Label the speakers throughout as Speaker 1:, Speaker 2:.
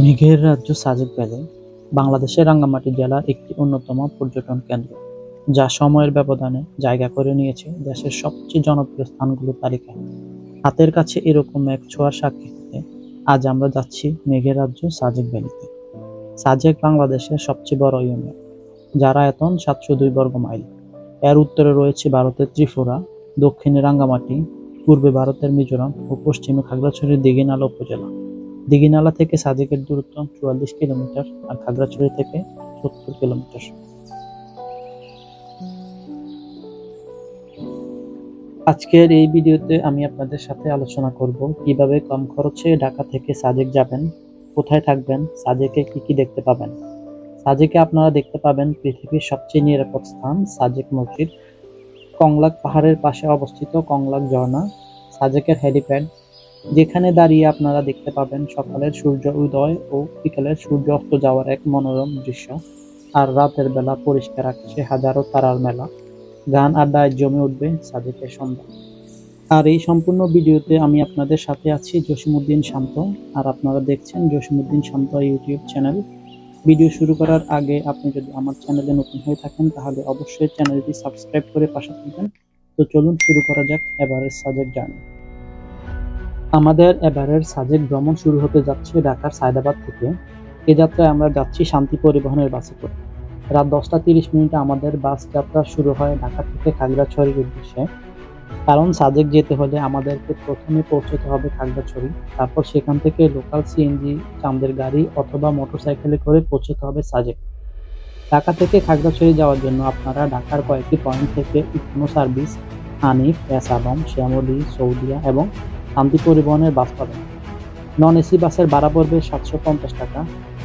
Speaker 1: মেঘের রাজ্য সাজেক ভ্যালি, বাংলাদেশের রাঙ্গামাটি জেলার একটি অন্যতম পর্যটন কেন্দ্র, যা সময়ের ব্যবধানে জায়গা করে নিয়েছে দেশের সবচেয়ে জনপ্রিয় স্থানগুলোর তালিকায়। হাতের কাছে এরকম এক ছোঁয়ার সাক্ষী আজ আমরা যাচ্ছি মেঘের রাজ্য সাজেক ভ্যালিতে। সাজেক বাংলাদেশের সবচেয়ে বড় ইউনিয়ন, যার আয়তন সাতশো দুই বর্গ মাইল। এর উত্তরে রয়েছে ভারতের ত্রিপুরা, দক্ষিণে রাঙ্গামাটি, পূর্বে ভারতের মিজোরাম ও পশ্চিমে খাগড়াছড়ির দিঘিনালা উপজেলা। দিঘিনালা থেকে সাজেকের দূরত্ব চুয়াল্লিশ কিলোমিটার আর খাগড়াছড়ি থেকে সত্তর কিলোমিটার। আজকের এই ভিডিওতে আমি আপনাদের সাথে আলোচনা করব কীভাবে কম খরচে ঢাকা থেকে সাজেক যাবেন, কোথায় থাকবেন সাজেকে কি কি দেখতে পাবেন। সাজেকে আপনারা দেখতে পাবেন পৃথিবীর সবচেয়ে নিরাপদ স্থান সাজেক মসজিদ। কংলাক পাহাড়ের পাশে অবস্থিত কংলাক ঝর্ণা সাজেকের হেলিপ্যাড যেখানে দাঁড়িয়ে আপনারা দেখতে পাবেন সকালের সূর্য উদয় ও বিকালের সূর্য অস্ত যাওয়ার এক মনোরম দৃশ্য। আর রাতের বেলা পরিষ্কার আকাশে হাজারো তারার মেলা। গান আড্ডায় জমে উঠবে সাজেকের সন্ধ্যা। আর এই সম্পূর্ণ ভিডিওতে আমি আপনাদের সাথে আছি জসিমুদ্দিন শান্ত। আর আপনারা দেখছেন Jasimuddin Shanto YouTube channel. Video শুরু করার আগে আপনি যদি আমার চ্যানেলে নতুন হয়ে থাকেন, তাহলে অবশ্যই চ্যানেলটি সাবস্ক্রাইব করে পাশে থাকবেন। তো চলুন শুরু করা যাক, এবারের সাজেক জার্নি আমাদের এবারের সাজেক ভ্রমণ শুরু হতে যাচ্ছে ঢাকার সায়দাবাদ থেকে। এ যাত্রায় আমরা যাচ্ছি শান্তি পরিবহনের বাসে করে। রাত দশটা তিরিশ মিনিটে আমাদের বাস যাত্রা শুরু হয় ঢাকা থেকে খাগড়াছড়ির উদ্দেশ্যে। কারণ সাজেক যেতে হলে আমাদেরকে প্রথমে পৌঁছতে হবে খাগড়াছড়ি। তারপর সেখান থেকে লোকাল সিএনজি, চাঁদের গাড়ি অথবা মোটরসাইকেলে করে পৌঁছতে হবে সাজেক। ঢাকা থেকে খাগড়াছড়ি যাওয়ার জন্য আপনারা ঢাকার কয়েকটি পয়েন্ট থেকে econo service, Hanif, S Shyamoli, Saudia এবং শান্তি পরিবহনের বাস পাবেন। নন এসি বাসের ভাড়া পড়বে সাতশো পঞ্চাশ টাকা।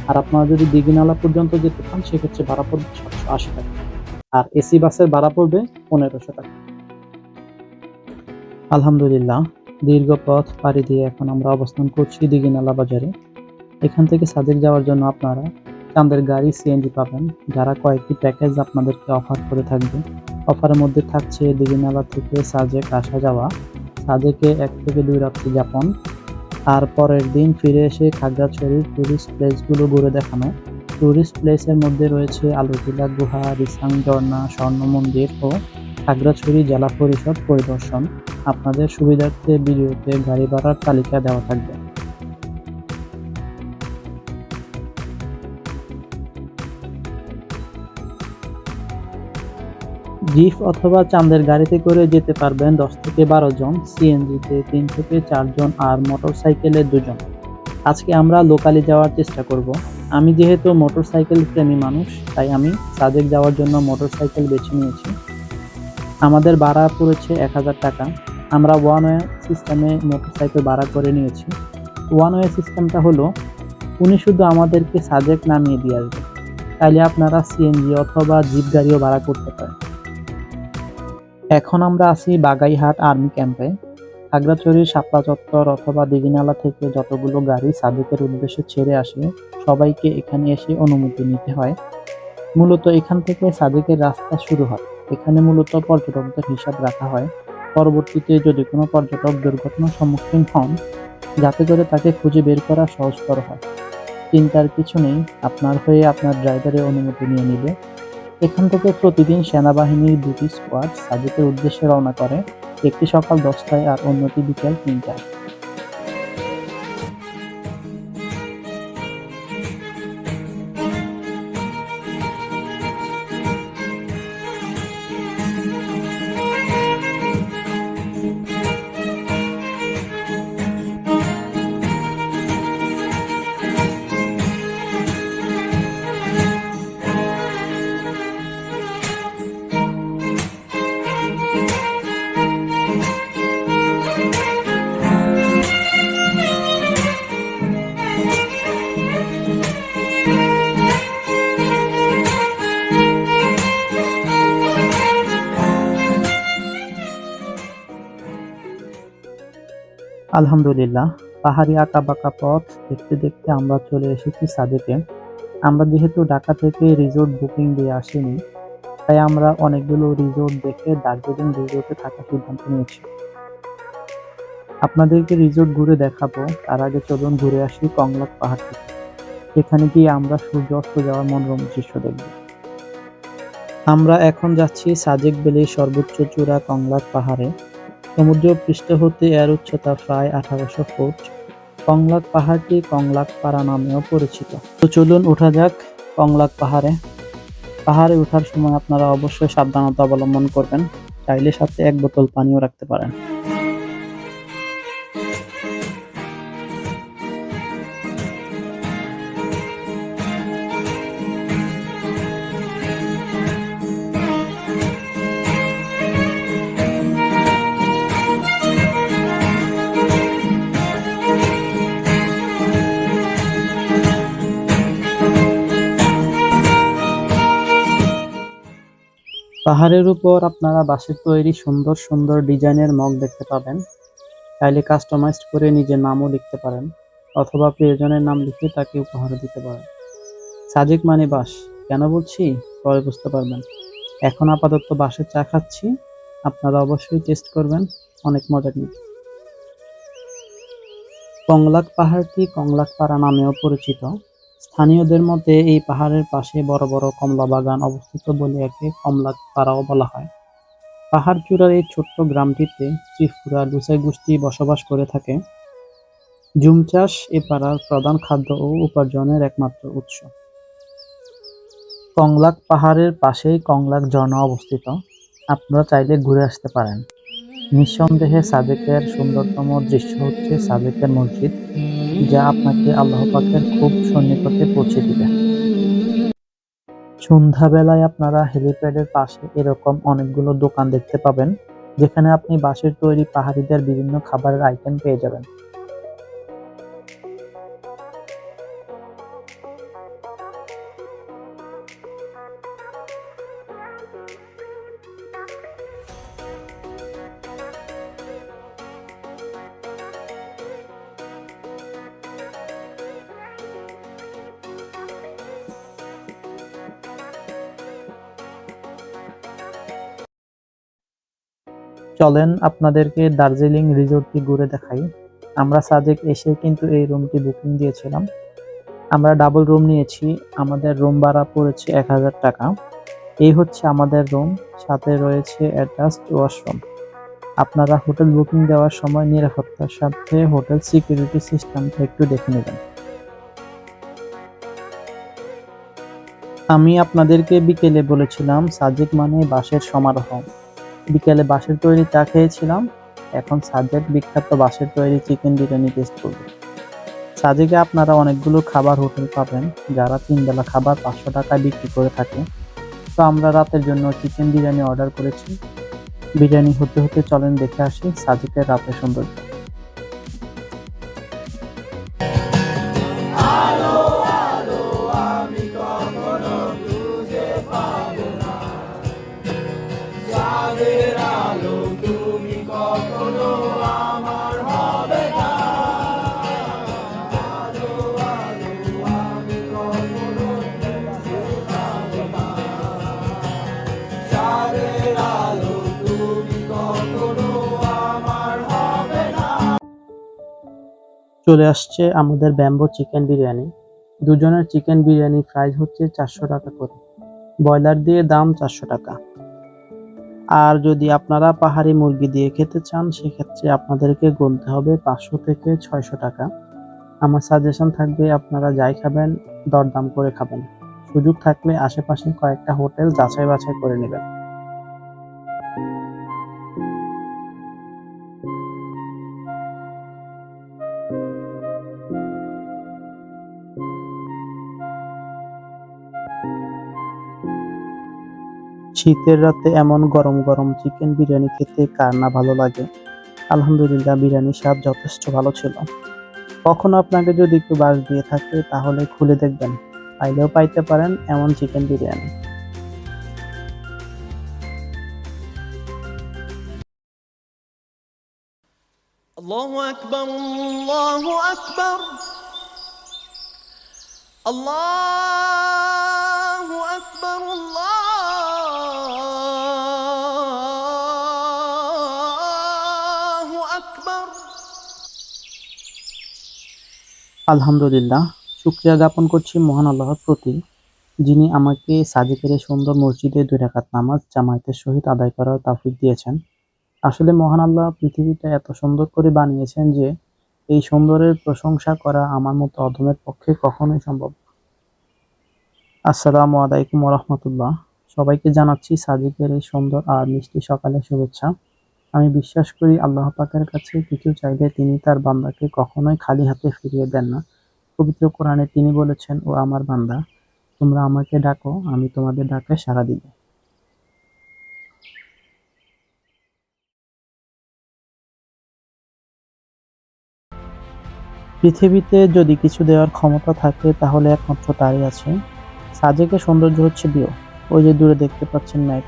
Speaker 1: আর আপনারা যদি দিঘিনালা পর্যন্ত যেতে চান, সেক্ষেত্রে ভাড়া পড়বে সাতশো আশি টাকা। আর এসি বাসের ভাড়া পড়বে পনেরোশো টাকা। আলহামদুলিল্লাহ, দীর্ঘ পথ পাড়ি দিয়ে এখন আমরা অবস্থান করছি দিঘিনালা বাজারে। এখান থেকে সাদেক যাওয়ার জন্য আপনারা চাঁদের গাড়ি সিএনজি পাবেন। যারা কয়েকটি প্যাকেজ আপনাদেরকে অফার করে থাকবে। অফারের মধ্যে থাকছে দিঘিনালা থেকে সাজেক আসা যাওয়া। সাজেকে এক থেকে দুই রাত্রি যাপন। আর পরের দিন ফিরে এসে খাগড়াছড়ির ট্যুরিস্ট প্লেসগুলো ঘুরে দেখানো। ট্যুরিস্ট প্লেসের মধ্যে রয়েছে আলোটিলা গুহা, রিসাং ঝর্ণা, স্বর্ণ মন্দির ও খাগড়াছড়ি জেলা পরিষদ পরিদর্শন। আপনাদের সুবিধার্থে ভিডিওতে গাড়ি ভাড়ার তালিকা দেওয়া থাকবে। জিপ অথবা চাঁদের গাড়িতে করে যেতে পারবেন দশ থেকে বারো জন, সিএনজিতে তিন থেকে চারজন আর মোটরসাইকেলে দুজন। আজকে আমরা লোকালি যাওয়ার চেষ্টা করব। আমি যেহেতু মোটরসাইকেল প্রেমী মানুষ, তাই আমি সাজেক যাওয়ার জন্য মোটর সাইকেল বেছে নিয়েছি। আমাদের ভাড়া পড়েছে এক হাজার টাকা। আমরা ওয়ান ওয়ে সিস্টেমে মোটর সাইকেল ভাড়া করে নিয়েছি। ওয়ান ওয়ে সিস্টেমটা হলো, উনি শুধু আমাদেরকে সাজেক নামিয়ে দিয়ে আসবে। তাইলে আপনারা সিএনজি অথবা জিপ গাড়িও ভাড়া করতে পারেন। এখন আমরা আছি বাগাইহাট আর্মি ক্যাম্পে। খাগড়াছড়ির শাপলা চত্বর অথবা দিঘিনালা থেকে যতগুলো গাড়ি সাদিকের উদ্দেশ্যে ছেড়ে আসে, সবাইকে এখানে এসে অনুমতি নিতে হয়। মূলত এখান থেকে সাদিকের রাস্তা শুরু হয়। এখানে মূলত পর্যটকদের হিসাব রাখা হয়। পরবর্তীতে যদি কোনো পর্যটক দুর্ঘটনার সম্মুখীন হন, যাতে করে তাকে খুঁজে বের করা সহজতর হয়। চিন্তার কিছু নেই, আপনার হয়ে আপনার ড্রাইভারের অনুমতি নিয়ে নিবে। এখান থেকে প্রতিদিন সেনাবাহিনীর দুটি স্কোয়াড সাজেকের উদ্দেশ্যে রওনা করে। একটি সকাল দশটায় আর অন্যটি বিকেল তিনটায়। আলহামদুলিল্লাহ, পাহাড়ি আঁকা বাঁকা পথ দেখতে দেখতে আমরা চলে এসেছি সাজেকে আমরা যেহেতু ঢাকা থেকে রিসোর্ট বুকিং দিয়ে আসিনি, তাই আমরা অনেকগুলো রিসোর্ট দেখে দার্জিলিং রিসোর্টে থাকার সিদ্ধান্ত নিয়েছি। আপনাদেরকে রিসোর্ট ঘুরে দেখাবো, তার আগে চলুন ঘুরে আসি কংলাক পাহাড় থেকে। যেখানে গিয়ে আমরা সূর্য অস্ত যাওয়ার মনোরম দৃশ্য দেখব? আমরা এখন যাচ্ছি সাজেক বেলির সর্বোচ্চ চূড়া কংলাক পাহাড়ে। সমুদ্র পৃষ্ঠ হতে এর উচ্চতা প্রায় আঠারোশো ফুট। কংলাক পাহাড়টি কংলাক পাড়া নামেও পরিচিত। তো চলুন ওঠা যাক কংলাক পাহাড়ে। পাহাড়ে ওঠার সময় আপনারা অবশ্যই সাবধানতা অবলম্বন করবেন। চাইলে সাথে এক বোতল পানিও রাখতে পারেন। পাহাড়ের উপর আপনারা বাঁশের তৈরি সুন্দর সুন্দর ডিজাইনের মগ দেখতে পাবেন। চাইলে কাস্টমাইজড করে নিজের নামও লিখতে পারেন, অথবা প্রিয়জনের নাম লিখে তাকে উপহার দিতে পারেন। সাজেক মানে বাঁশ, কেন বলছি? পরে বুঝতে পারবেন। এখন আপাতত বাঁশের চা খাচ্ছি, আপনারা অবশ্যই টেস্ট করবেন, অনেক মজা কিন্তু কংলাক পাহাড়টি কংলাক পাড়া নামেও পরিচিত। স্থানীয়দের মতে, এই পাহাড়ের পাশে বড় বড় কমলা বাগান অবস্থিত বলে একে কমলাক পাড়াও বলা হয়। পাহাড় চূড়ার এই ছোট্ট গ্রামটিতে ত্রিপুরা লুসাই গোষ্ঠী বসবাস করে থাকে। জুম চাষ এ পাড়ার প্রধান খাদ্য ও উপার্জনের একমাত্র উৎস। কংলাক পাহাড়ের পাশেই কংলাক ঝর্ণা অবস্থিত। আপনারা চাইলে ঘুরে আসতে পারেন। নিঃসন্দেহে সাদেকের সুন্দরতম দৃশ্য হচ্ছে সাদেকের মসজিদ। যা আপনাকে আল্লাহ পাকের খুব সন্নিকটে পৌঁছে দিবে। সন্ধ্যাবেলায় আপনারা হেলিপ্যাডের পাশে এরকম অনেকগুলো দোকান দেখতে পাবেন, যেখানে আপনি বাঁশের তৈরি পাহাড়িদের বিভিন্ন খাবারের আইটেম পেয়ে যাবেন। চলেন আপনাদেরকে দার্জিলিং রিসোর্টটি ঘুরে দেখাই। আমরা সাজেক এসে কিন্তু এই রুমটি বুকিং দিয়েছিলাম। আমরা ডাবল রুম নিয়েছি, আমাদের রুম ভাড়া পড়েছে এক হাজার টাকা। এই হচ্ছে আমাদের রুম, সাথে রয়েছে অ্যাটাচড ওয়াশরুম। আপনারা হোটেল বুকিং দেওয়ার সময় নিরাপত্তার সাথে হোটেল সিকিউরিটি সিস্টেমটা একটু দেখে নেবেন। আমি আপনাদেরকে বিকেলে বলেছিলাম, সাজেক মানে বাঁশের সমারোহ। বিকেলে বাঁশের তৈরি চা খেয়েছিলাম। এখন সাজেক বিখ্যাত বাঁশের তৈরি চিকেন বিরিয়ানি টেস্ট করব। সাজেকে আপনারা অনেকগুলো খাবার হোটেল পাবেন, যারা তিন বেলা খাবার পাঁচশো টাকায় বিক্রি করে থাকে। তো আমরা রাতের জন্য চিকেন বিরিয়ানি অর্ডার করেছি। বিরিয়ানি হতে হতে চলেন দেখে আসি সাজেকের রাতের সৌন্দর্য। চলে আসছে আমাদের ব্যাম্বো চিকেন বিরিয়ানি। দুজনের চিকেন বিরিয়ানি প্রাইস হচ্ছে চারশো টাকা করে। ব্রয়লার দিয়ে দাম চারশো টাকা। আর যদি আপনারা পাহাড়ি মুরগি দিয়ে খেতে চান, সেক্ষেত্রে আপনাদেরকে গুনতে হবে পাঁচশো থেকে ছয়শো টাকা। আমার সাজেশন থাকবে, আপনারা যাই খাবেন, দরদাম করে খাবেন। সুযোগ থাকলে আশেপাশে কয়েকটা হোটেল যাচাই বাছাই করে নেবেন। শীতের রাতে এমন গরম গরম চিকেন বিরিয়ানি খেতে কার না ভালো লাগে আলহামদুলিল্লাহ বিরিয়ানির স্বাদ যথেষ্ট ভালো ছিল কখনো আপনাকে যদি একটু বাস দিয়ে থাকে তাহলে খুলে দেখবেন পাইলেও পাইতে পারেন এমন চিকেন বিরিয়ানি
Speaker 2: الله أكبر الله أكبر الله
Speaker 1: আলহামদুলিল্লাহ, শুক্রিয়া জ্ঞাপন করছি মহান আল্লাহর প্রতি, যিনি আমাকে সাজিকের সুন্দর মসজিদে দুই রাকাত নামাজ জামায়াতের সহিত আদায় করার তাফিক দিয়েছেন। আসলে মহান আল্লাহ পৃথিবীটা এত সুন্দর করে বানিয়েছেন যে, এই সুন্দরের প্রশংসা করা আমার মতো অধমের পক্ষে কখনোই সম্ভব। আসসালামু আলাইকুম রহমতুল্লাহ। সবাইকে জানাচ্ছি সাজিকের এই সুন্দর আর মিষ্টি সকালের শুভেচ্ছা। আমি বিশ্বাস করি আল্লাহ পাকের কাছে কিছু চাইলে তিনি তার বান্দাকে কখনোই খালি হাতে ফিরিয়ে দেন না। পবিত্র কোরআনে তিনি বলেছেন, ও আমার বান্দা, তোমরা আমাকে ডাকো, আমি তোমাদের ডাকে সাড়া দিব। পৃথিবীতে যদি কিছু দেওয়ার ক্ষমতা থাকে, তাহলে একমাত্র তারই আছে। সাজেকের সৌন্দর্য হচ্ছে বিয় ওই যে দূরে দেখতে পাচ্ছেন ম্যাক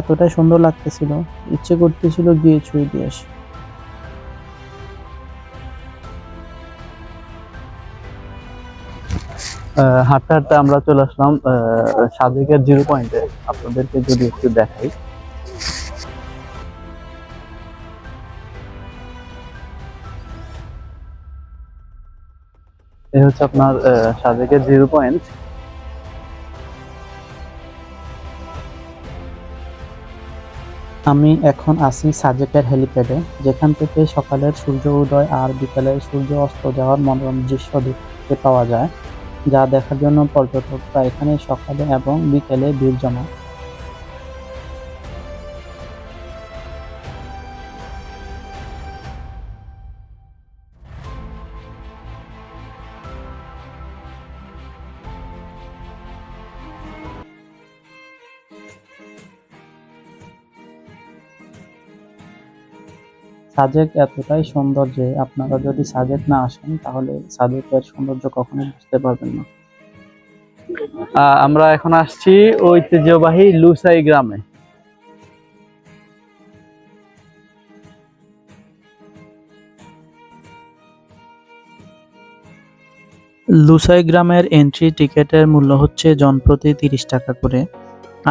Speaker 1: এতটাই সুন্দর লাগতেছিল। ইচ্ছে করতেছিল গিয়ে ছুঁয়ে দিয়ে আসি। হাঁটতে হাঁটতে আমরা চলে আসলাম সাজেকের জিরো পয়েন্টে। আপনাদেরকে যদি একটু দেখাই। এই হচ্ছে আপনার সাজেকের জিরো পয়েন্ট। আমি এখন আছি সাজেকের হেলিপ্যাডে, যেখান থেকে সকালের সূর্য উদয় আর বিকালের সূর্য অস্ত যাওয়ার মনোরম দৃশ্য দেখতে পাওয়া যায়, যা দেখার জন্য পর্যটকরা এখানে সকালে এবং বিকেলে ভিড় জমায়। সাজেক এতটাই সুন্দর যে আপনারা যদি সাজেক না আসেন, তাহলে সাজেকের সৌন্দর্য কখনো বুঝতে পারবেন না। আমরা এখন আসছি ঐতিহ্যবাহী লুসাই গ্রামে। লুসাই গ্রামের এন্ট্রি টিকেটের মূল্য হচ্ছে জনপ্রতি তিরিশ টাকা করে।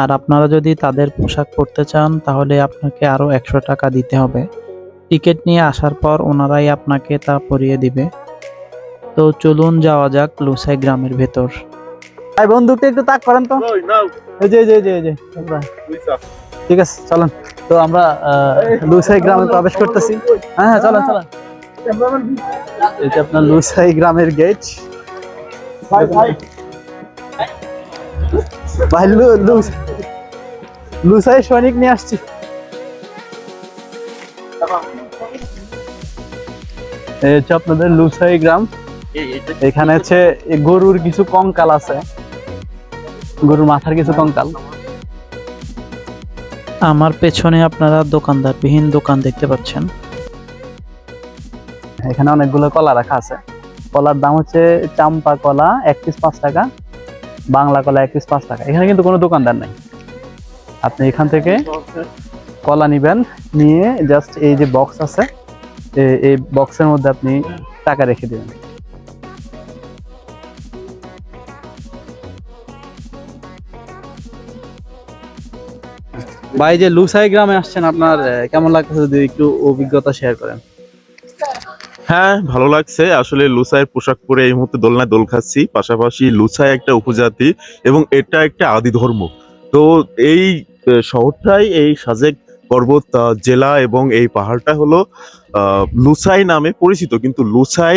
Speaker 1: আর আপনারা যদি তাদের পোশাক পরতে চান, তাহলে আপনাকে আরও একশো টাকা দিতে হবে। টিকিট নিয়ে আসার পর ওনারাই আপনাকে তা পরিয়ে দিবে। তো চলুন যাওয়া যাক লুসাই গ্রামের ভেতর। ভাই বন্ধুকে একটু তাক করেন তো। এই যে এই যে এই যে, ঠিক আছে চলেন। তো আমরা লুসাই গ্রামে প্রবেশ করতেছি। হ্যাঁ হ্যাঁ চলেন চলেন। এটা আপনার লুসাই গ্রামের গেট। ভাই লু- লু- লুসাই সৈনিক নিয়ে আসছি। এই হচ্ছে আপনাদের লুসাই গ্রাম। এখানে হচ্ছে গরুর কিছু কঙ্কাল আছে। গরুর মাথার কিছু কঙ্কাল। আমার পেছনে আপনারা দোকানদার বিহীন দোকান দেখতে পাচ্ছেন। এখানে অনেকগুলো কলা রাখা আছে। কলার দাম হচ্ছে চাম্পা কলা এক পিস পাঁচ টাকা বাংলা কলা এক পিস পাঁচ টাকা। এখানে কিন্তু কোনো দোকানদার নাই। আপনি এখান থেকে কলা নিবেন নিয়ে জাস্ট এই যে বক্স আছে এই বক্সের মধ্যে আপনি টাকা রেখে দেবেন। ভাই, যে লুসাই গ্রামে আসছেন, আপনার কেমন লাগছে যদি একটু অভিজ্ঞতা শেয়ার করেন।
Speaker 3: হ্যাঁ ভালো লাগছে। আসলে লুসাইয়ের পোশাক পরে এই মুহূর্তে দোলনায় দোল খাচ্ছি। পাশাপাশি লুসাই একটা উপজাতি এবং এটা একটা আদি ধর্ম। তো এই শহরটাই এই সাজেক পর্বত জেলা এবং এই পাহাড়টা হলো লুসাই নামে পরিচিত। কিন্তু লুসাই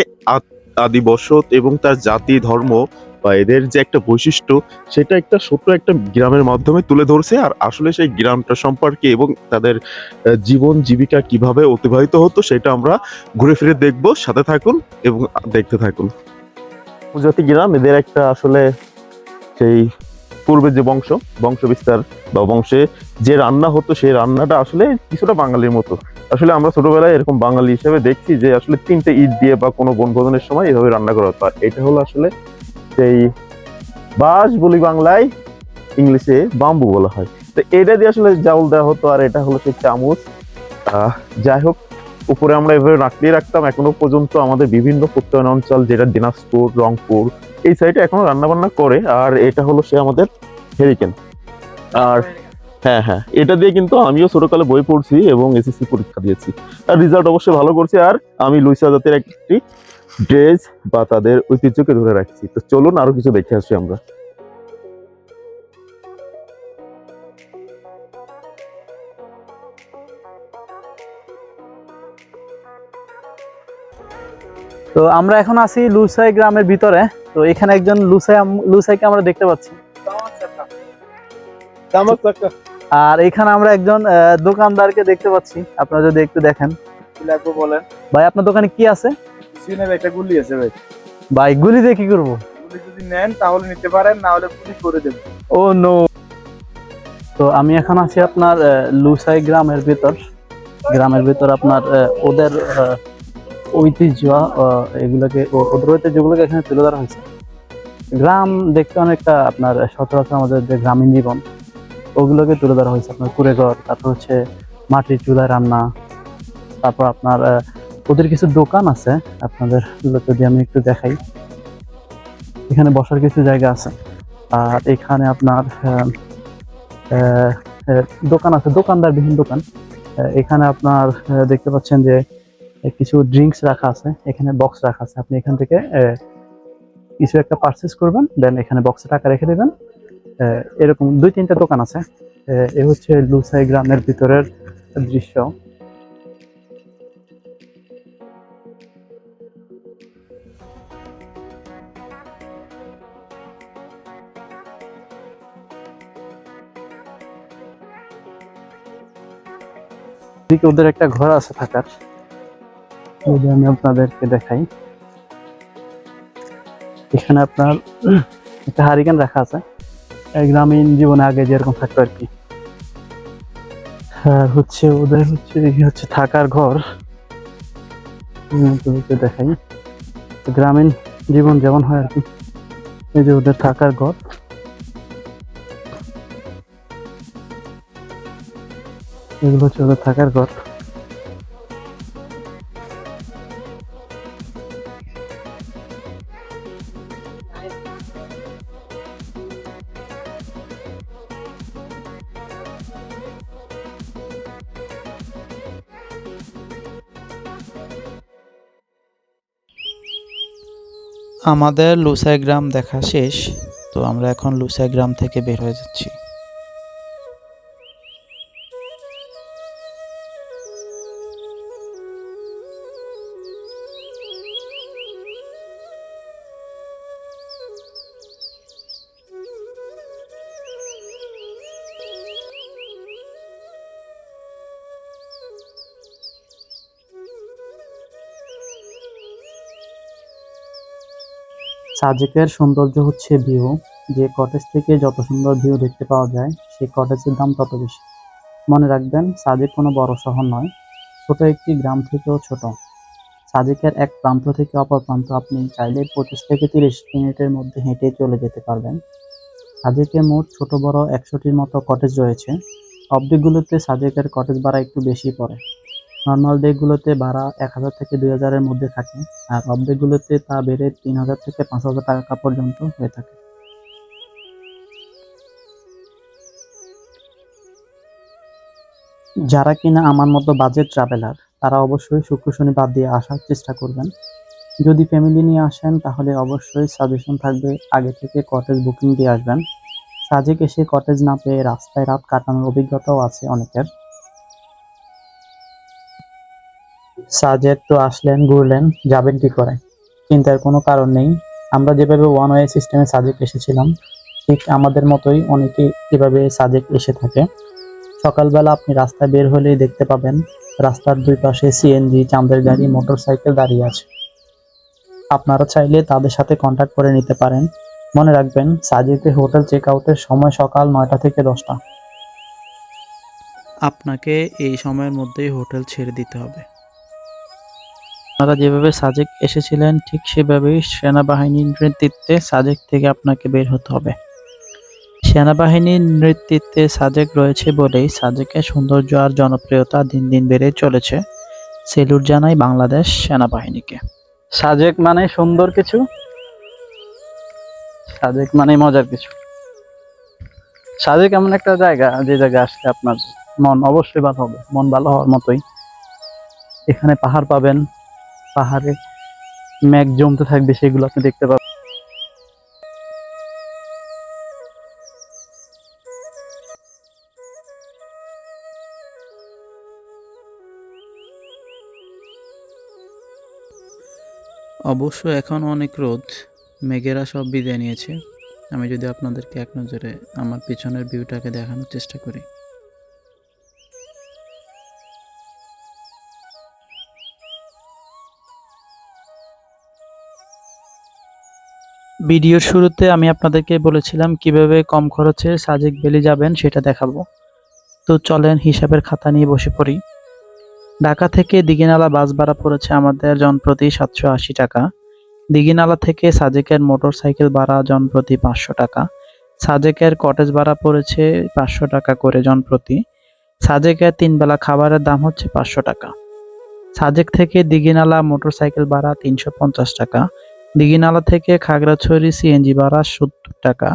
Speaker 3: আদি বসত এবং তার জাতি, ধর্ম বা এদের যে একটা বৈশিষ্ট্য, সেটা একটা ছোট্ট একটা গ্রামের মাধ্যমে তুলে ধরছে। আর আসলে সেই গ্রামটা সম্পর্কে এবং তাদের জীবন, জীবিকা কীভাবে অতিবাহিত হতো, সেটা আমরা ঘুরে ফিরে দেখব। সাথে থাকুন এবং দেখতে থাকুন। উপজাতি গ্রাম, এদের একটা আসলে সেই পূর্বের যে বংশ বংশ বিস্তার বা বংশে যে রান্না হতো, সেই রান্নাটা আসলে কিছুটা বাঙালির মতো। আসলে আমরা ছোটবেলায় এরকম বাঙালি হিসেবে দেখছি যে আসলে তিনটে ঈদ দিয়ে বা কোনো বনভোজনের সময় এভাবে রান্না করা হতো। এটা হলো আসলে সেই বাঁশ বলি বাংলায় ইংলিশে বাম্বু বলা হয়। তো এটা দিয়ে আসলে জাউল দেওয়া হতো আর এটা হলো সেই চামচ। যাই হোক, উপরে আমরা এভাবে রাখতেই রাখতাম। এখনও পর্যন্ত আমাদের বিভিন্ন প্রত্যয়ন অঞ্চল, যেটা দিনাজপুর, রংপুর এই সাইডে এখনও রান্না বান্না করে, আর এটা হলো সে আমাদের হেরিকেন আর হ্যাঁ হ্যাঁ এটা দিয়ে কিন্তু আমিও ছোটকালে বই পড়ছি এবং এসএসসি পরীক্ষা দিয়েছি। আর রেজাল্ট অবশ্যই ভালো করছি, আর আমি লুইসা জাতের একটি ড্রেস বা তাদের ঐতিহ্যকে ধরে রাখছি। তো চলুন আরও কিছু দেখে আসি আমরা।
Speaker 1: তো আমরা এখন আছি লুসাই গ্রামের ভিতরে। তো এখানে একজন লুসাই লুসাইকে আমরা দেখতে পাচ্ছি। আর এখানে আমরা একজন দোকানদারকে দেখতে পাচ্ছি। আপনারা যদি একটু দেখেন।
Speaker 4: বলেন?
Speaker 1: ভাই আপনার দোকানে কি আছে?
Speaker 4: একটা গুলি আছে ভাই।
Speaker 1: ভাই গুলি দিয়ে কি করব?
Speaker 4: যদি নেন তাহলে নিতে পারেন না হলে গুলি করে দেবো।
Speaker 1: Oh no. তো আমি এখন আছি আপনার লুসাই গ্রামের ভিতর। গ্রামের ভিতর আপনার ওদের ঐতিহ্য এগুলোকে ওদের ঐতিহ্যগুলোকে এখানে তুলে ধরা হয়েছে। গ্রাম দেখতে অনেকটা আপনার সচরাচর আমাদের যে গ্রামীণ জীবন, ওগুলোকে তুলে ধরা হয়েছে। আপনার কুড়েঘর, তারপর হচ্ছে মাটির চুলায় রান্না, তারপর আপনার ওদের কিছু দোকান আছে আপনাদের যদি আমি একটু দেখাই। এখানে বসার কিছু জায়গা আছে। আর এখানে আপনার দোকান আছে দোকানদার বিহীন দোকান এখানে আপনার দেখতে পাচ্ছেন যে কিছু ড্রিঙ্কস রাখা আছে, এখানে বক্স রাখা আছে। আপনি এখান থেকে কিছু একটা পারচেস করবেন দেন এখানে বক্সে টাকা রেখে দেবেন। এরকম দুই, তিনটা দোকান আছে। এ হচ্ছে লুসাই গ্রামের ভিতরের দৃশ্য। ওদের একটা ঘর আছে থাকার। যদি আমি আপনাদেরকে দেখাই। এখানে আপনার একটা হারিকেন রাখা আছে। গ্রামীণ জীবনে আগে যেরকম থাকতো আর কি। আর হচ্ছে ওদের হচ্ছে হচ্ছে থাকার ঘর। আপনাদেরকে দেখাই। গ্রামীণ জীবন যেমন হয় আর কি। এই যে ওদের থাকার ঘর। এগুলো হচ্ছে ওদের থাকার ঘর।
Speaker 5: আমাদের লুসাই গ্রাম দেখা শেষ তো আমরা এখন লুসাই গ্রাম থেকে বের হয়ে যাচ্ছি।
Speaker 1: সাজেকের সৌন্দর্য হচ্ছে ভিউ। যে কটেজ থেকে যত সুন্দর ভিউ দেখতে পাওয়া যায়, সেই কটেজের দাম তত বেশি। মনে রাখবেন, সাজেক কোনো বড় শহর নয়, ছোট একটি গ্রাম থেকেও ছোট। সাজেকের এক প্রান্ত থেকে অপর প্রান্ত আপনি চাইলে পঁচিশ থেকে তিরিশ মিনিটের মধ্যে হেঁটে চলে যেতে পারবেন। সাজেকে মোট ছোট বড় একশোটির মতো কটেজ রয়েছে। অবদিকগুলোতে সাজেকের কটেজ ভাড়া একটু বেশি পড়ে। নর্মাল ডেগুলোতে ভাড়া এক হাজার থেকে দুই হাজারের মধ্যে থাকে। আর অর্ধেকগুলোতে তা বেড়ে তিন হাজার থেকে পাঁচ হাজার টাকা পর্যন্ত হয়ে থাকে। যারা কিনা আমার মতো বাজেট ট্রাভেলার তারা অবশ্যই শুক্র শনি বাদ দিয়ে আসার চেষ্টা করবেন। যদি ফ্যামিলি নিয়ে আসেন, তাহলে অবশ্যই সাজেশন থাকবে আগে থেকে কটেজ বুকিং দিয়ে আসবেন। সাজেক এসে কটেজ না পেয়ে রাস্তায় রাত কাটানোর অভিজ্ঞতাও আছে অনেকের। সাজেক তো আসলেন, ঘুরলেন, যাবেন কি করে? চিন্তার কোনো কারণ নেই। আমরা যেভাবে ওয়ান ওয়ে সিস্টেমে সাজেক এসেছিলাম, ঠিক আমাদের মতোই অনেকে এভাবে সাজেক এসে থাকে। সকালবেলা আপনি রাস্তায় বের হলেই দেখতে পাবেন, রাস্তার দুই পাশে সিএনজি চাঁদের গাড়ি মোটরসাইকেল দাঁড়িয়ে আছে। আপনারা চাইলে তাদের সাথে কন্ট্যাক্ট করে নিতে পারেন। মনে রাখবেন, সাজেকে হোটেল চেক আউটের সময় সকাল নয়টা থেকে দশটা।
Speaker 5: আপনাকে এই সময়ের মধ্যেই হোটেল ছেড়ে দিতে হবে।
Speaker 1: আপনারা যেভাবে সাজেক এসেছিলেন, ঠিক সেভাবেই সেনাবাহিনীর নেতৃত্বে সাজেক থেকে আপনাকে বের হতে হবে। সেনাবাহিনীর নেতৃত্বে সাজেক রয়েছে বলেই সাজেকের সৌন্দর্য আর জনপ্রিয়তা দিন দিন বেড়ে চলেছে। সেলুট জানাই বাংলাদেশ সেনাবাহিনীকে। সাজেক মানে সুন্দর কিছু? সাজেক মানে মজার কিছু। সাজেক এমন একটা জায়গা, যে জায়গায় আসলে আপনার মন অবশ্যই ভালো হবে। মন ভালো হওয়ার মতোই। এখানে পাহাড় পাবেন পাহাড়ে ম্যাগ জমতে থাকবে সেগুলো আপনি দেখতে পাবেন।
Speaker 5: অবশ্য এখন অনেক রোদ, মেঘেরা সব বিদায় নিয়েছে। আমি যদি আপনাদেরকে এক নজরে আমার পিছনের ভিউটাকে দেখানোর চেষ্টা করি।
Speaker 1: ভিডিওর শুরুতে আমি আপনাদেরকে বলেছিলাম কীভাবে কম খরচে সাজেক ভ্যালি যাবেন, সেটা দেখাবো। তো চলেন হিসাবের খাতা নিয়ে বসে পড়ি। ঢাকা থেকে দিঘিনালা বাস ভাড়া পড়েছে আমাদের জনপ্রতি সাতশো আশি টাকা। দিঘিনালা থেকে সাজেকের মোটর সাইকেল ভাড়া জনপ্রতি পাঁচশো টাকা। সাজেকের কটেজ ভাড়া পড়েছে পাঁচশো টাকা করে জনপ্রতি। সাজেকের তিন বেলা খাবারের দাম হচ্ছে পাঁচশো টাকা। সাজেক থেকে দিঘিনালা মোটর সাইকেল ভাড়া তিনশো পঞ্চাশ টাকা। দিঘিনালা থেকে খাগড়াছড়ি সিএনজি ভাড়া সত্তর টাকা।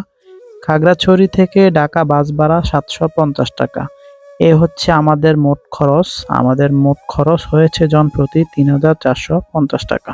Speaker 1: খাগড়াছড়ি থেকে ঢাকা বাস ভাড়া সাতশো পঞ্চাশ টাকা। এ হচ্ছে আমাদের মোট খরচ। আমাদের মোট খরচ হয়েছে জনপ্রতি তিন হাজার চারশো পঞ্চাশ টাকা।